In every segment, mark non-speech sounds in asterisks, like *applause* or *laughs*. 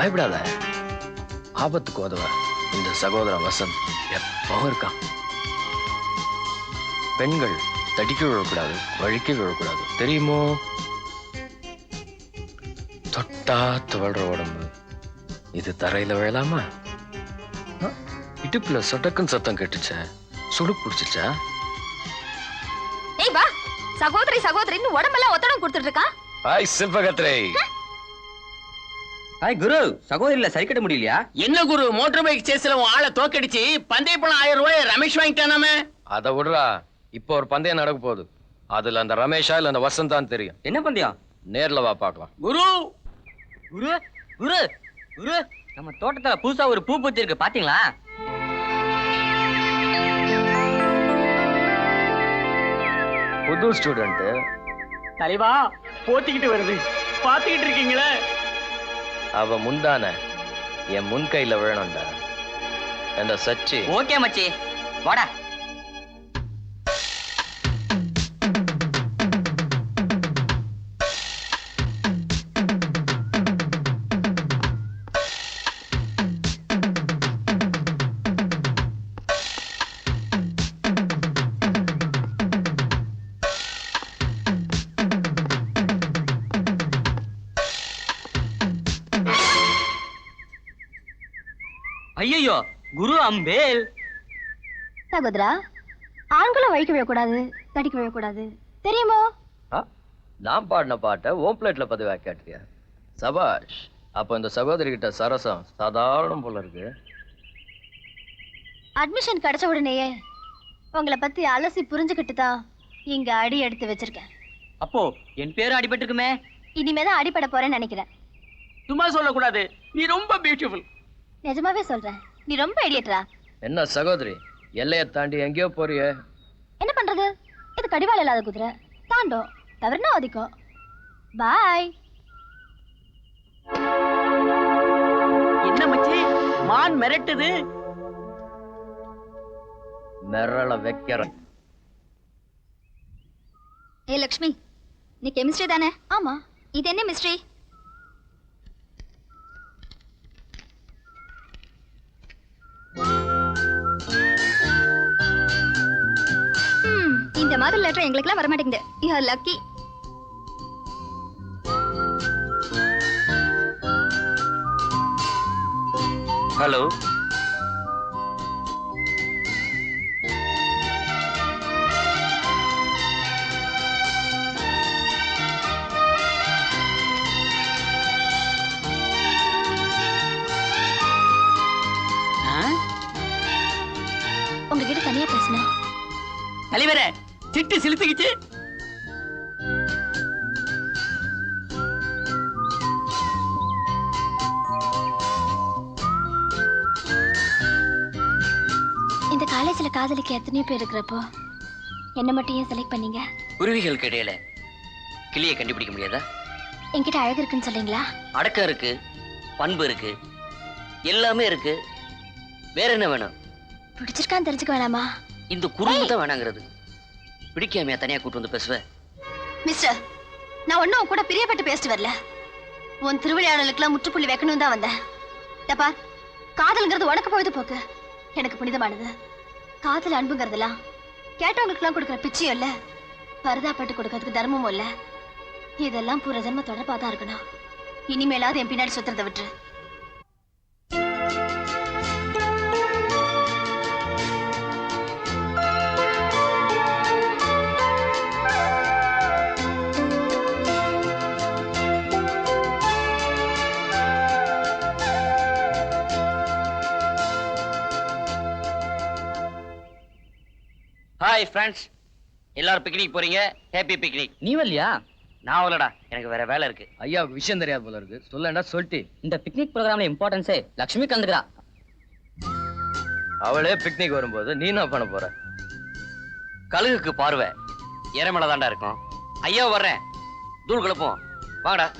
பயப்படாத. ஆபத்துக்கு உதவ இந்த சகோதரன் வசந்த் எப்பவும் இருக்கான். பெண்கள் தடிக்க விழக்கூடாது வழிக்க விழக்கூடாது. தெரியுமோ? தொட்டா துவழ்ற உடம்பு. இது தரையில விழலாமா? இடுப்புல சொட்டக்குன்னு சத்தம் கேட்டுச்சே. சுடு பிடிச்சிச்சா? சகோதரி சகோதரின்னு உடம்பெல்லாம் ஒத்தடம் கொடுத்துட்டு இருக்கா? ஹாய் சில்பகத்ரே ஹாய் குரு சகோதரில சரி கட்ட முடியலையா? என்ன குரு மோட்டார் பைக் சேஸ்ல உன் ஆளை தோக்கடிச்சு பந்தய பணம் ஆயிரம் ரூபாய் ரமேஷ் வாங்கிட்டானாமே? அதை விடுறா. இப்போ ஒரு பந்தயம் நடக்க போகுது. அதுல அந்த ரமேஷா இல்ல அந்த வசந்தான் தெரியும். என்ன பந்தயம்? நேர்ல வா பார்க்கலாம். குரு! குரு குரு குரு நம்ம தோட்டத்துல புதுசா ஒரு பூ பூச்சி இருக்கு பாத்தீங்களா? புது ஸ்டூடெண்ட் தலைவா போத்திக்கிட்டு வருது. பாத்துக்கிட்டு இருக்கீங்களே? அவ முந்தான என் முன் கையில விழணும்டா. அந்த சச்சி ஓகே மச்சி. வாடா. ஐயோ குரு அம்பேல். சகோதரா ஆண்களும் வழிக்க விழக்கூடாது தடிக்க விழக்கூடாது தெரியுமோ? ஆ, நான் பாடின பாட்டை ஓம் பிளேட்ல பதிவா கேட்டியா சபாஷ் அப்போ இந்த சகோதரி கிட்ட சரசம் சாதாரணம் போல இருக்கு. அட்மிஷன் கிடைச்ச உடனேயே உங்களை பத்தி அலசி புரிஞ்சுக்கிட்டு தான் இங்க அடி எடுத்து வச்சிருக்கேன். அப்போ என் பேரு அடிபட்டிருக்குமே? இனிமே தான் அடிபட போறேன்னு நினைக்கிறேன். சும்மா சொல்லக்கூடாது. நீ ரொம்ப பியூட்டிஃபுல் நிஜமாவே சொல்றேன். நீ ரொம்ப ஐடியட்டரா என்ன சகோதரி எல்லையை தாண்டி எங்கேயோ போறியே? என்ன பண்றது? இது கடிவாளம் இல்லாத குதிரை. தாண்டும். தவறுனா அதிகம் பாய் என்ன மச்சி? மான் மிரட்டுது. மிரள வைக்கிறேன். ஏ லக்ஷ்மி நீ கெமிஸ்ட்ரி தானே? ஆமா. இது என்ன மிஸ்ட்ரி மாதிரி லெட்டர் எங்களுக்குலாம் வர மாட்டேங்குது யூ ஆர் லக்கி ஹலோ சிட்டு சிலுத்துக்கிச்சு இந்த காலேஜ்ல காதலிக்க எத்தனையோ பேர் இருக்கிறப்போ என்ன மட்டும் ஏன் செலக்ட் பண்ணீங்க? குருவிகளுக்கு இடையில கிளியை கண்டுபிடிக்க முடியாதா? என்கிட்ட அழகு இருக்குன்னு சொல்றீங்களா? அடக்கம் இருக்கு பண்பு இருக்கு எல்லாமே இருக்கு. வேற என்ன வேணும்? பிடிச்சிருக்கான்னு தெரிஞ்சுக்க வேணாமா? இந்த குறும்பு தான் வேணாங்கிறது. பிடிக்காமையா தனியா கூட்டு வந்து பேசுவேன் மிஸ்டர் நான் ஒன்னும் உன் கூட பிரியப்பட்டு பேசிட்டு வரல. உன் திருவிளையாடலுக்குலாம் முற்றுப்புள்ளி வைக்கணும் தான் வந்தேன். தப்பா காதல்ங்கிறது உனக்கு பொழுது போக்கு. எனக்கு புனிதமானது. காதல் அன்புங்கிறதெல்லாம் கேட்டவங்களுக்குலாம் கொடுக்குற பிச்சையும் இல்ல. பரதாப்பட்டு கொடுக்கறதுக்கு தர்மமும் இல்ல. இதெல்லாம் பூர ஜென்ம தொடர்பாக தான் இருக்கணும். இனிமேலாவது என் பின்னாடி சுத்துறதை விட்டு ஹாய் ஃப்ரெண்ட்ஸ் எல்லாரும் பிக்னிக் போறீங்க? ஹேப்பி பிக்னிக் நீ வரலையா? நான் வரலடா. எனக்கு வேற வேலை இருக்கு. ஐயாவுக்கு விஷயம் தெரியாது போல இருக்கு. சொல்லண்டா சொல்லிட்டு. இந்த பிக்னிக் ப்ரோக்ராம்ல இம்பார்ட்டன்ஸே லக்ஷ்மி கலந்துக்கிறா. அவளே பிக்னிக் வரும்போது நீ என்ன பண்ண போற? கழுகுக்கு பார்வை. இறமலை தாண்டா இருக்கும். ஐயா வர்றேன். தூள் குழப்பம் வாங்கடா.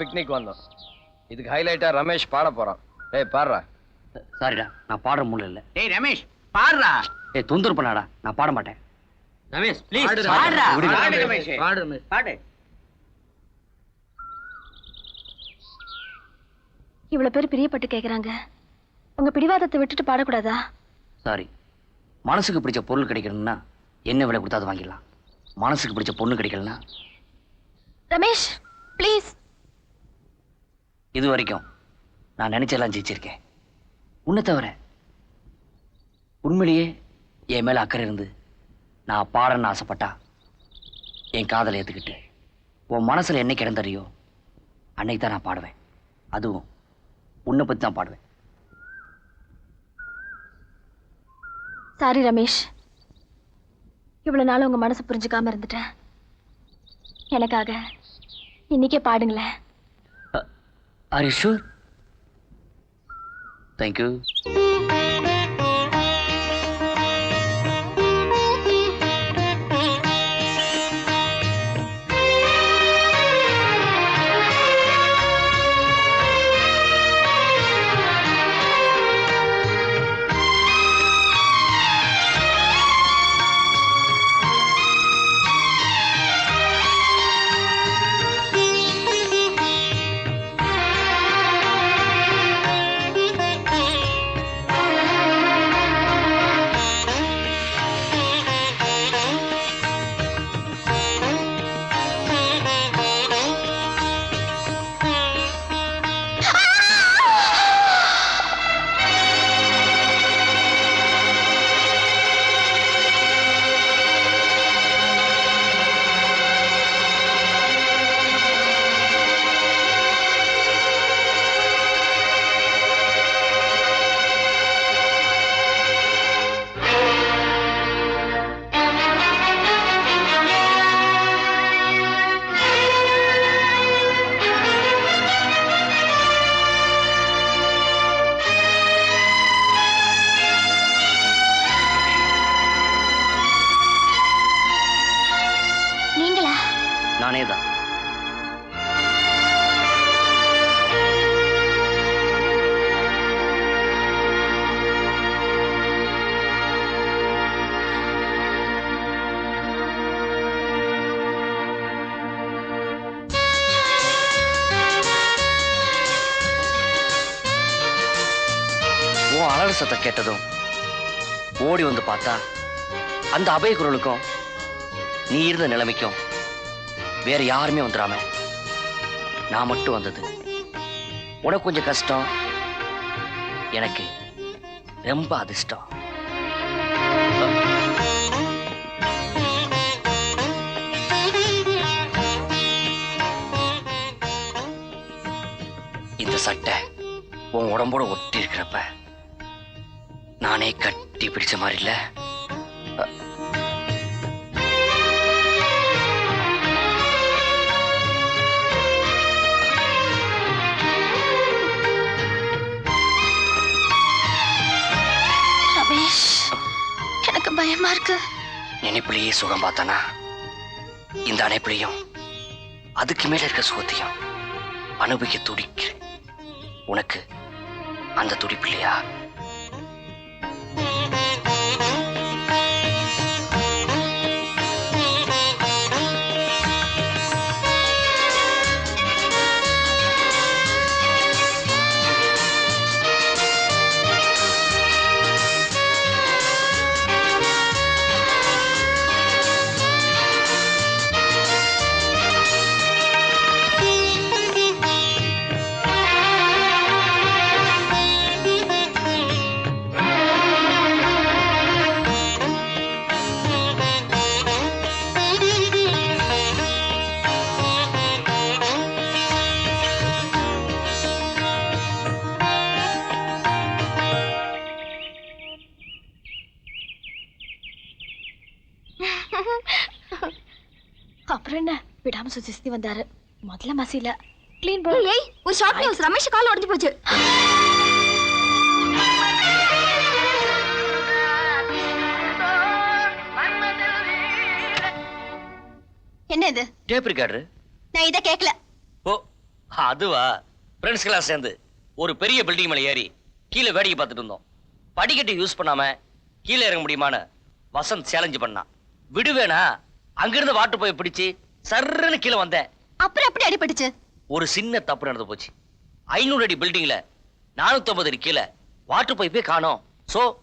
பிக்னிக் வந்தோம். இதுக்கு ஹைலைட்டா ரமேஷ் பாட போறான். ஏய் பாடுறா. சாரிடா நான் பாடுற மூலம் இல்ல. டேய் ரமேஷ் பாடுறா. ஏய் தொந்தரவு பண்ணாடா நான் பாட மாட்டேன். ரமேஷ் ப்ளீஸ் பாடு, பாடுறா. விடுங்க. பாடு ரமேஷ். பாடு, ரமேஷ். பாடு. இவ்வளவு பேர் பிரியப்பட்டு கேக்குறாங்க. உங்க பிடிவாதத்தை விட்டுட்டு பாடக்கூடாதா? சாரி மனசுக்கு பிடிச்ச பொருள் கிடைக்கணும்னா என்ன விலை கொடுத்தாது வாங்கிடலாம். மனசுக்கு பிடிச்ச பொண்ணு கிடைக்கலனா ரமேஷ் ப்ளீஸ் இது வரைக்கும் நான் நினைச்செல்லாம் ஜெயிச்சிருக்கேன். உன்னை தவிர உண்மையிலேயே என் மேல அக்கறை இருந்து நான் பாடன்னு ஆசைப்பட்டா என் காதலை ஏத்துக்கிட்டு உன் மனசுல என்ன கிடந்தறியோ அன்னைக்கு தான் நான் பாடுவேன். அதுவும் உன்னை பத்தி தான் பாடுவேன். சாரி ரமேஷ் இவ்வளவு நாள் உங்க மனசு புரிஞ்சுக்காம இருந்துட்டேன். எனக்காக இன்னைக்கே பாடுங்களேன். Are you sure thank you நீங்களா நானே தான் உன் அலறு சத்தம் கேட்டதும் ஓடி வந்து பார்த்தா அந்த அபய குரலுக்கும் நீ இருந்த நிலைமைக்கும் வேற யாருமே வந்துடாம நான் மட்டும் வந்தது. உனக்கு கொஞ்சம் கஷ்டம். எனக்கு ரொம்ப அதிர்ஷ்டம். இந்த சட்டை உன் உடம்போட ஒட்டி இருக்கிறப்ப நானே கட்டி பிடிச்ச மாதிரி இல்ல? பயமா இருக்கு? நினைப்பிலேயே சுகம் பார்த்தானா? இந்த அணைப்பிலையும் அதுக்கு மேல இருக்க சுகத்தையும் அனுபவிக்க துடிக்கிறேன். உனக்கு அந்த துடிப்பு இல்லையா? விடாம சுத்தி சுத்தி வந்தாரு. முதல்ல மசில க்ளீன் ஏய் ஒரு ஷார்ட் நியூஸ் ரமேஷ் கால் உடைஞ்சு போச்சு. என்ன இது? டேப் ரெக்கார்டர் நான் இதை கேட்கல ஓ அதுவா? ஃப்ரெண்ட்ஸ் எல்லாம் சேர்ந்து ஒரு பெரிய பில்டிங் மேல ஏறி கீழே வேடிக்கை பார்த்துட்டு இருந்தோம். படிக்கட்டு யூஸ் பண்ணாம கீழே இறங்க முடியுமான்னு வசந்த் சேலஞ்சு பண்ணான். விடுவேனா? அங்கிருந்து வாட்டு போய் பிடிச்சு சர்ருன்னு கீழே வந்தேன். அப்புறம் எப்படி அடிபட்டுச்சு ஒரு சின்ன தப்பு நடந்து போச்சு. ஐநூறு அடி பில்டிங்ல நானூத்தி அடி கீழே வாட்டர் பைப்பே காணோம். சோ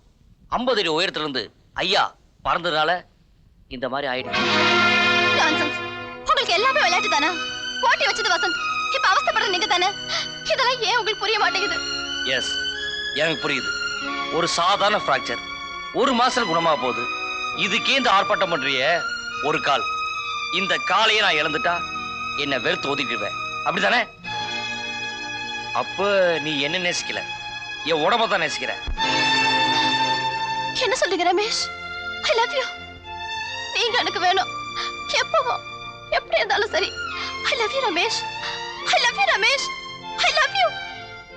ஐம்பது அடி உயரத்துல இருந்து ஐயா பறந்ததுனால இந்த மாதிரி Nonsense. உங்களுக்கு எல்லாமே விளையாட்டு தானே? போட்டி வச்சது வசந்த். இப்ப அவஸ்தைப்படுற நீங்க தானே? இதெல்லாம் ஏன் உங்களுக்கு புரிய மாட்டேங்குது? எஸ் எனக்கு புரியுது. ஒரு சாதாரண ஃப்ராக்சர் ஒரு மாசம் குணமா போகுது. இதுக்கே இந்த ஆர்ப்பாட்டம் பண்றிய ஒரு கால். இந்த காலையை நான் இழந்துட்டா என்ன வெறுத்து ஒதுக்கிடுவேன். அப்படிதானே அப்ப நீ என்ன நேசிக்கல? என் உடம்ப தான் நேசிக்கிற. என்ன சொல்றீங்க ரமேஷ்? ஐ லவ் யூ நீங்க எனக்கு வேணும். எப்பவோ எப்படி இருந்தாலும் சரி. I love you Ramesh. I love you Ramesh. I love you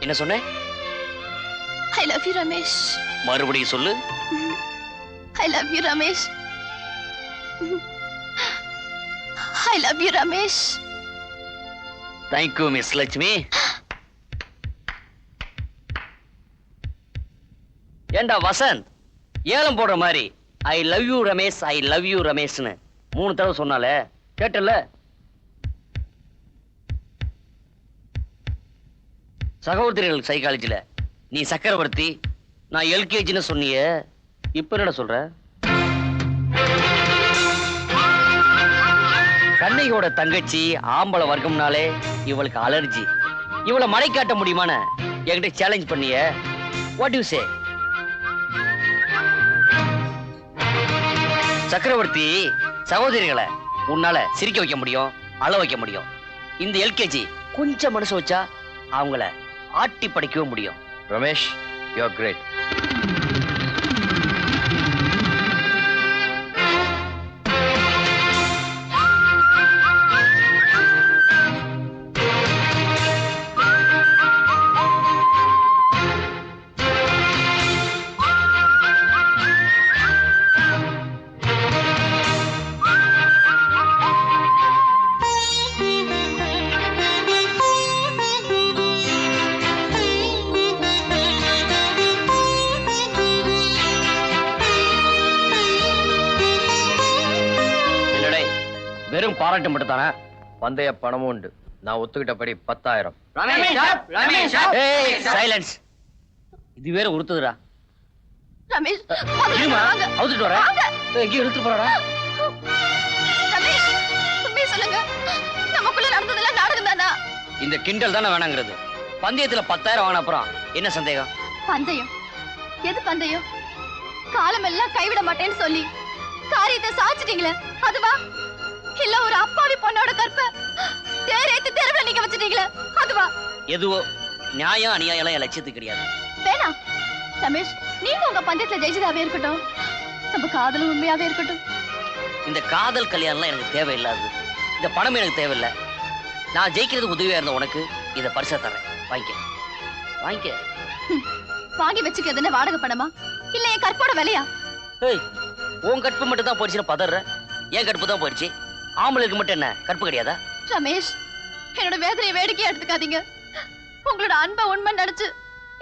என்ன சொன்னேன் ஐ லவ் யூ ரமேஷ். மறுபடியும் சொல்லு. I love you Ramesh. I love you Ramesh thank you miss Lakshmi ஏண்டா வசந்த்? ஏலம் போடுற மாதிரி. I love you Ramesh I love you ரமேஷ்னு மூணு தடவை சொன்னாலே கேட்டல? சகோதரிகள் சைக்காலஜியில் நீ சக்கரவர்த்தி நான் எல்கேஜின்னு சொன்னிய இப்போ என்னடா சொல்கிறேன் கண்ணையோட தங்கச்சி ஆம்பளை வர்க்கம்னாலே இவளுக்கு அலர்ஜி இவளை மலை காட்ட முடியுமான என்கிட்ட சேலஞ்ச் பண்ணிய. வாட் யூ சே சக்கரவர்த்தி சகோதரிகளை உன்னால சிரிக்க வைக்க முடியும் அழ வைக்க முடியும். இந்த எல்கேஜி கொஞ்சம் மனசு வச்சா அவங்கள ஆட்டி படைக்கவும் முடியும். ரமேஷ் யூ கிரேட் பாராட்டு மட்டும் தானே? பந்தய பணமும் உண்டு. நான் ஒத்துக்கிட்டபடி பத்தாயிரம். சைலன்ஸ். இது வேற உறுத்துதுடா. ரமேஷ். அவுத்துட்டு எங்கேயும் இந்த கிண்டல் தானே வேணாங்கிறது. பந்தயத்துல பத்தாயிரம் வாங்கின அப்புறம் என்ன சந்தேகம்? பந்தயம். எது பந்தயம்? காலம் எல்லாம் கைவிட மாட்டேன்னு சொல்லி. காரியத்தை சாதிச்சிட்டீங்களே அதுவா? இல்ல ஒரு அப்பாவி பொண்ணோட கற்ப. தேரேத்து தெருவுல நீங்க வச்சிட்டீங்களே அதுவா? எதுவோ நியாயம் அநியாயம் எல்லாம் என் லட்சியத்துக்கு கிடையாது. வேணாம் ரமேஷ் நீங்க உங்க பந்தயத்துல ஜெயிச்சதாவே இருக்கட்டும். நம்ம காதலும் உண்மையாவே இருக்கட்டும். இந்த காதல் கல்யாணம்லாம் எனக்கு தேவையில்லாது. இந்த பணம் எனக்கு தேவையில்லை. நான் ஜெயிக்கிறது உதவியா இருந்த உனக்கு இதை பரிசா தரேன் வாங்கிக்க. வாங்கிக்க. வாங்கி வச்சுக்கிறதுன்னு வாடகை பணமா? இல்ல என் கற்போட விலையா? ஏய் உன் கற்பு மட்டும் தான் போயிடுச்சுன்னு பதற என் கற்பு தான் போயிடுச்சு. ஆம்பளைக்கு மட்டும் என்ன? கற்பு கிடையாதா? ரமேஷ் என்னோட வேதனையை வேடிக்கையா எடுத்துக்காதீங்க. உங்களோட அன்பை உண்மை நினைச்சு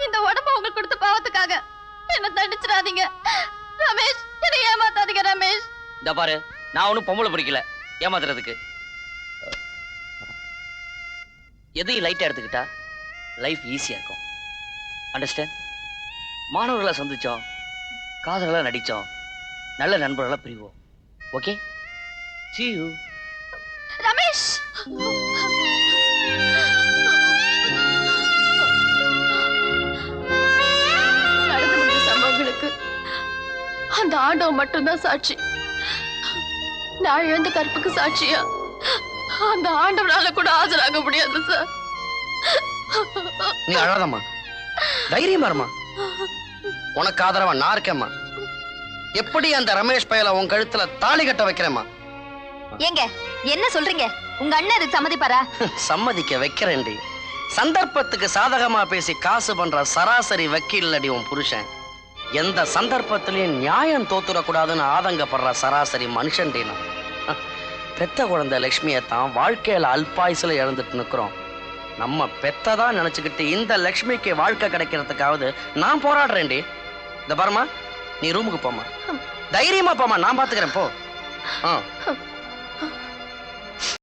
இந்த உடம்ப உங்களுக்கு கொடுத்த பாவத்துக்காக என்ன தண்டிச்சிடாதீங்க. ரமேஷ் என்னை ஏமாத்தாதீங்க ரமேஷ். இந்த பாரு நான் ஒன்றும் பொம்பளை பிடிக்கல. ஏமாத்துறதுக்கு. எதையும் லைட்டா எடுத்துக்கிட்டா லைஃப் ஈஸியா இருக்கும். அண்டர்ஸ்டாண்ட் மாணவர்களை சந்திச்சோம் காதலெல்லாம் நடிச்சோம் நல்ல நண்பர்களா பிரிவோம். Okay see you. ரமேஷ்! நடந்து முடிஞ்ச சம்பவங்களுக்கு அந்த ஆண்டவன் மட்டும்தான் சாட்சி. நான் இழந்த கற்புக்கு சாட்சியா? அந்த ஆண்டவனால கூட ஆஜராக முடியாது சார். நீ அழாதம்மா. தைரியமா இருமா. உனக்கு ஆதரவா நான் இருக்கேம்மா. எப்படி அந்த ரமேஷ் பயல உன் கழுத்துல தாலி கட்ட வைக்கிறேம்மா? ஏங்க என்ன சொல்றீங்க? உங்க அண்ணன் இதுக்கு சம்மதிப்பாரா? *laughs* சம்மதிக்க வைக்கிறேன்டி. சந்தர்ப்பத்துக்கு சாதகமா பேசி காசு பண்ற சராசரி வக்கீல் அடி உன் புருஷன். எந்த சந்தர்ப்பத்திலையும் நியாயம் தோத்துடக்கூடாதுன்னு ஆதங்கப்படுற சராசரி மனுஷன்டி நான். பெத்த குழந்தை லட்சுமியை தான் வாழ்க்கையில அல்பாயுசுல இழந்துட்டு நிக்கிறோம். நம்ம பெத்ததா நினைச்சுக்கிட்டு இந்த லக்ஷ்மிக்கு வாழ்க்கை கிடைக்கிறதுக்காவது நான் போராடுறேன்டி. இந்த பாருமா நீ ரூமுக்கு போமா தைரியமா போமா நான் பாத்துக்கிறேன் போ. ஆ.